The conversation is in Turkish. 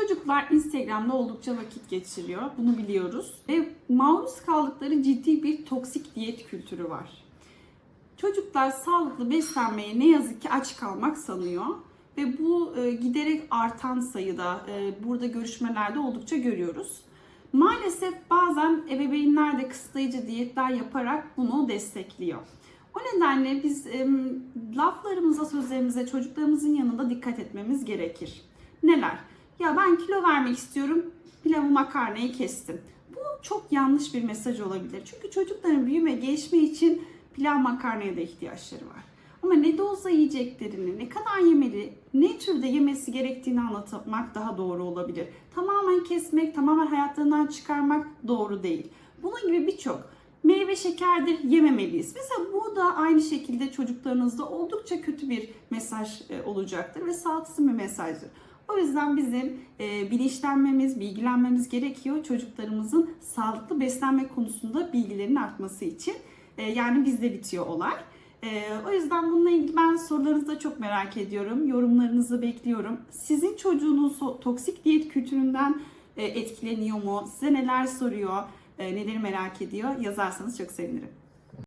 Çocuklar Instagram'da oldukça vakit geçiriyor. Bunu biliyoruz. Ve maruz kaldıkları ciddi bir toksik diyet kültürü var. Çocuklar sağlıklı beslenmeye ne yazık ki aç kalmak sanıyor. Ve bu e, giderek artan sayıda e, burada görüşmelerde oldukça görüyoruz. Maalesef bazen ebeveynler de kısıtlayıcı diyetler yaparak bunu destekliyor. O nedenle biz e, laflarımıza, sözlerimize çocuklarımızın yanında dikkat etmemiz gerekir. Neler? Ya ben kilo vermek istiyorum, pilavı makarnayı kestim. Bu çok yanlış bir mesaj olabilir. Çünkü çocukların büyüme, gelişme için pilav makarnaya da ihtiyaçları var. Ama ne dozda yiyeceklerini, ne kadar yemeli, ne türde yemesi gerektiğini anlatmak daha doğru olabilir. Tamamen kesmek, tamamen hayatlarından çıkarmak doğru değil. Bunun gibi birçok meyve şekerdir yememeliyiz. Mesela bu da aynı şekilde çocuklarınızda oldukça kötü bir mesaj e, olacaktır ve sağlıksız bir mesajdır. O yüzden bizim e, bilinçlenmemiz, bilgilenmemiz gerekiyor çocuklarımızın sağlıklı beslenme konusunda bilgilerinin artması için. E, yani bizde bitiyor olay. E, o yüzden bununla ilgili ben sorularınızı da çok merak ediyorum. Yorumlarınızı bekliyorum. Sizin çocuğunuz toksik diyet kültüründen e, etkileniyor mu? Size neler soruyor? E, neleri merak ediyor? Yazarsanız çok sevinirim.